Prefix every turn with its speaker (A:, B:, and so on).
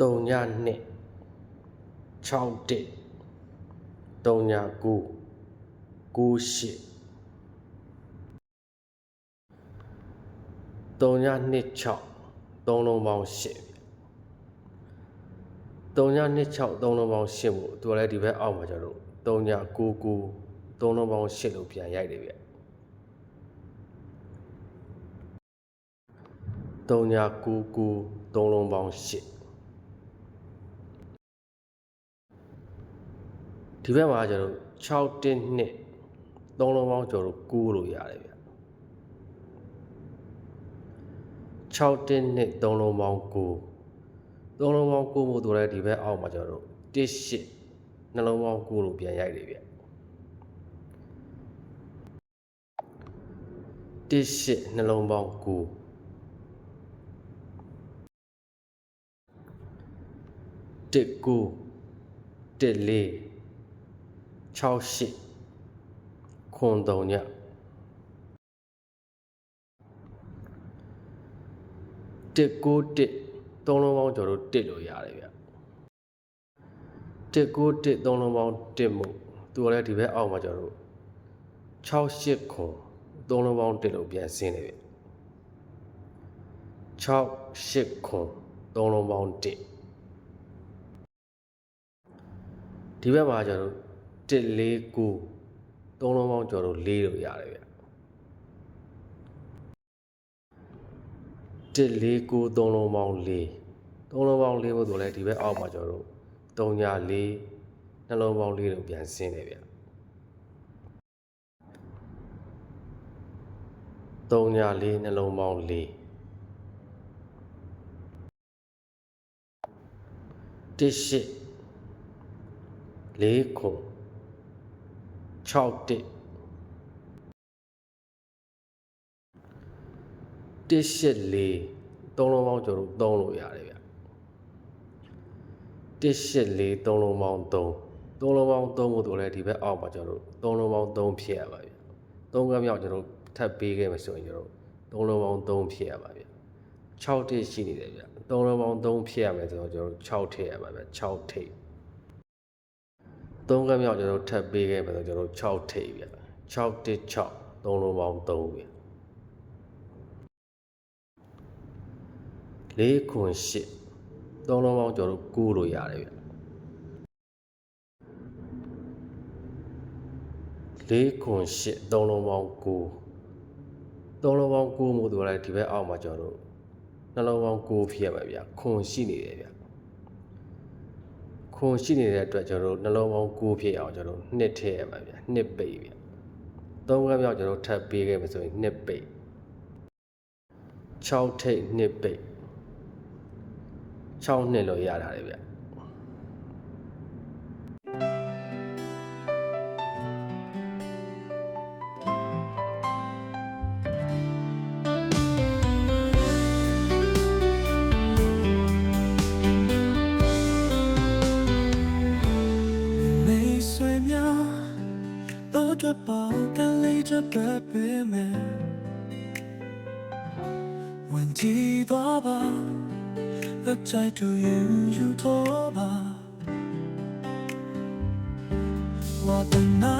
A: 3ည2 6 1 3ည9 9 8 3ည2 6 3လုံးပေါင်း8 3ည2 6 3လုံးပေါင်း8မို့သူကလည်းဒီဘက်အောက်မှာကျတော့3ည9 9 3လုံးပေါင်း8လို့ပြန်ရိုက်တယ်ဗျ3ည9 9 3လုံးပေါင်း8 ဒီဘက်မှာကျတော့6တင်း2 3လုံးပေါင်းကျော်တော့9လို့ရတယ်ဗျ6တင်း2 3လုံးပေါင်း9 3လုံးပေါင်း9မို့သူလည်းဒီဘက်အောက်မှာကျတော့1 8နှလုံးပေါင်း9လို့ပြန်ရိုက်တယ်ဗျ1 8နှလုံးပေါင်း9တစ်ကိုတစ်လေး 6 8ခွန်တုံညတစ်ကိုတစ်သုံးလုံးပေါင်းကျော်တို့တစ်လို့ရတယ်ဗျတစ်ကိုတစ်သုံးလုံးပေါင်းတစ်မို့သူကလည်းဒီဘက်အောက်မှာကျော်တို့6 8ခွန်သုံးလုံးပေါင်းတစ်လို့ပြန်ဆင်းတယ်ဗျ6 8ခွန်သုံးလုံးပေါင်းတစ်ဒီဘက်မှာကျတော့1 4 9သုံးလုံးပေါင်းကျော်တော့4လို့ရတယ်ဗျ1 4 9သုံးလုံးပေါင်း4သုံးလုံးပေါင်း4ဖို့ဆိုလဲဒီဘက်အောက်မှာကျော်တော့3ည4နှလုံးပေါင်း4လို့ပြန်ဆင်းတယ်ဗျ3ည4နှလုံးပေါင်း4တစ်ရှိလေးခု 6တစ်တစ်ရှိလေးသုံးလုံးပေါင်းကျော်တို့သုံးလို့ရတယ်ဗျတစ်ရှိလေးသုံးလုံးပေါင်း3သုံးလုံးပေါင်း3ကိုတို့လည်းဒီဘက်အောက်မှာကျော်တို့သုံးလုံးပေါင်း3ဖြစ်ရပါဗျသုံးကမြောက်ကျွန်တော်ထပ်ပေးခဲ့မယ်ဆိုရင်ကျွန်တော်သုံးလုံးပေါင်း3ဖြစ်ရပါဗျ6တစ်ရှိနေတယ်ဗျသုံးလုံးပေါင်း3ဖြစ်ရမယ်ဆိုတော့ကျွန်တော်6ထည့်ရပါဗျ6ထိပ် သုံးကမြောက်ကျွန်တော်ထပ်ပေးခဲ့မယ်ဆိုတော့ကျွန်တော်6ထိပ်ဗျ6တစ်6သုံးလုံးပေါင်း3ဗျ4ခွန်8သုံးလုံးပေါင်းကျွန်တော်9လို့ရတယ်ဗျ4ခွန်8သုံးလုံးပေါင်း9သုံးလုံးပေါင်း9မို့သူကလည်းဒီဘက်အောက်မှာကျွန်တော်တို့နှလုံးပေါင်း9ဖြစ်ရပါဗျာခွန်ရှိနေတယ်ဗျာ ခွန်ရှိနေတဲ့အတွက်ကျွန်တော်တို့နှလုံးပေါင်း9ဖြစ်အောင်ကျွန်တော်တို့နှစ်ထည့်ရပါဗျာနှစ်ပိတ်ဗျာသုံးခါမြောက်ကျွန်တော်တို့ထပ်ပေးခဲ့မယ်ဆိုရင်နှစ်ပိတ်6ထိပ်နှစ်ပိတ်6နှစ်လို့ရတာလေဗျာ
B: 着抱干累着背背面，问题多吧，和在就云如拖把，我的那。